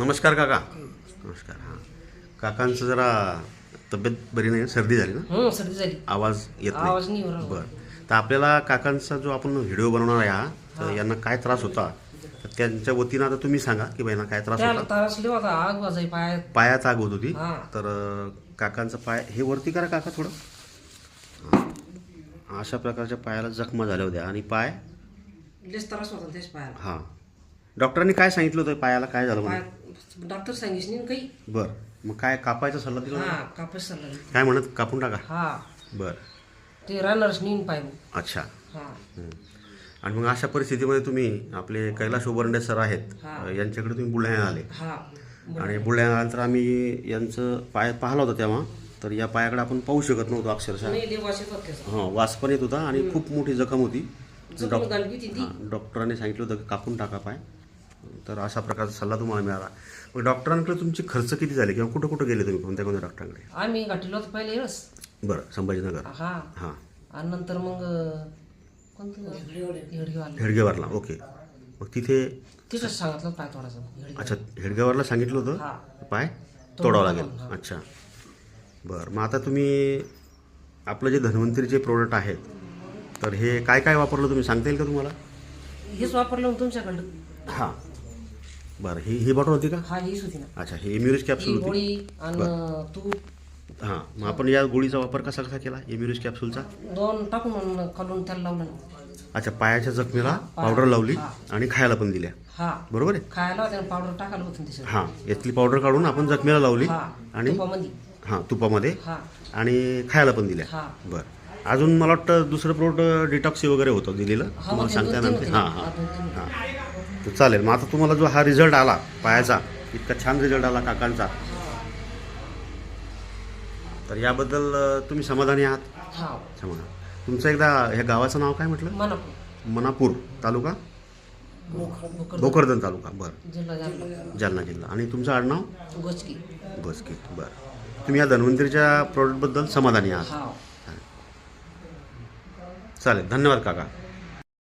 नमस्कार काका. नमस्कार हां. काकांचं जरा तब्येत बरी नाही सर्दी झाली ना? हं सर्दी झाली. आवाज येत नाही. आवाज नाही बरं. तर आपल्याला काकांचा जो आपण व्हिडिओ बनवणार आहे हा तर यांना काय त्रास होता? तर त्यांच्या वतीनं आता तुम्ही सांगा की बाईंना काय त्रास त्याला होता? आग वाजाय पायात. पायात आग होत होती. हा. तर अं, काकांचा पाय हे वरती करा काका थोडं. हां. अशा प्रकारच्या पायाला जखमा झाल्या होत्या आणि पाय? त्रास होता पायाला. हां. डॉक्टरांनी काय सांगितलं होतं? पायाला काय झालं पायात डॉक्टर सांगितलं नाही काही बरं. मग काय कापायचा सल्ला दिला? हा कापस चालला काय म्हणत? कापून टाका. हा. बरं. ते नेईन पाय मग. अच्छा. हा. हं. आणि मग अशा परिस्थितीमध्ये तुम्ही आपले कैलास उबर्डे सर आहेत हा. अं, यांच्याकडे तुम्ही बुलढाण्यात आले. हा. आणि बुलढाण्यात आल्यानंतर आम्ही यांचं पाय पाहिला होता तेव्हा. तर या पायाकडे आपण पाहू शकत नव्हतो अक्षरशः. नाही त्याचा हां वास पण येत होता आणि खूप मोठी जखम होती. जखम गांडली होती ती. हां डॉक्टरांनी सांगितलं होतं की कापून टाका पाय. तर अशा प्रकारचा सल्ला तुम्हाला मिळाला. मग डॉक्टरांकडे तुमचे खर्च किती झाले किंवा कुठं कुठं गेले तुम्ही कोणत्या कोणत्या डॉक्टरांकडे? आम्ही गाठीलो होतो पहिले वेळेस बरं संभाजीनगर. हा. हां. आणि नंतर मग कोणतं? हेडगेवारला. ओके. मग तिथे तिथंच सांगितलं पाय थोडासा अच्छा हेडगेवारला सांगितलं होतं? हा. पाय तोडावं लागेल. अच्छा. बरं मग आता तुम्ही आपलं जे धन्वंतरीचे प्रोडक्ट आहेत तर हे काय काय वापरलं तुम्ही? सांगता येईल का तुम्हाला? हेच वापरलं मग तुमच्याकडं हां. बरं ही ही बॉटल होती का? हा हीच होती ना. अच्छा ही इम्युरिज ही कॅप्सूल होती. गोळी आणि तूप. हां मग आपण या गोळीचा वापर कसा कसा केला इम्युरिज कॅप्सूलचा दोन टाकून खालून त्याला लावलं. अच्छा पायाच्या जखमेला पावडर लावली आणि खायला पण दिल्या. हा. बरोबर आहे? खायला त्यानं पावडर टाकायला होतं त्याच्यात हां यातली पावडर काढून आपण जखमेला लावली हा आणि तुपामध्ये. हां तुपामध्ये हा. आणि खायला पण दिल्या. हा. बरं. अजून मला वाटतं दुसरं प्रोडक्ट डिटॉक्सी वगैरे होतं दिलेलं. हा मग ते सांगता येणार तीन नाही होते. हां. हा, हां. हां. तर चालेल. मग आता तुम्हाला जो हा रिझल्ट आला पायाचा इतका छान रिझल्ट आला काकांचा तर याबद्दल तुम्ही समाधानी आहात? हा. समाधान. तुमचं एकदा ह्या गावाचं नाव काय म्हटलं? मनापूर. मनापूर तालुका? भोकर भोकरदन तालुका बरं. जालना. जिल्हा. आणि तुमचं आडनाव? गोचकी बसके बरं. तुम्ही या धन्वंतरीच्या प्रोडक्टबद्दल समाधानी आहात. चालेल. धन्यवाद काका.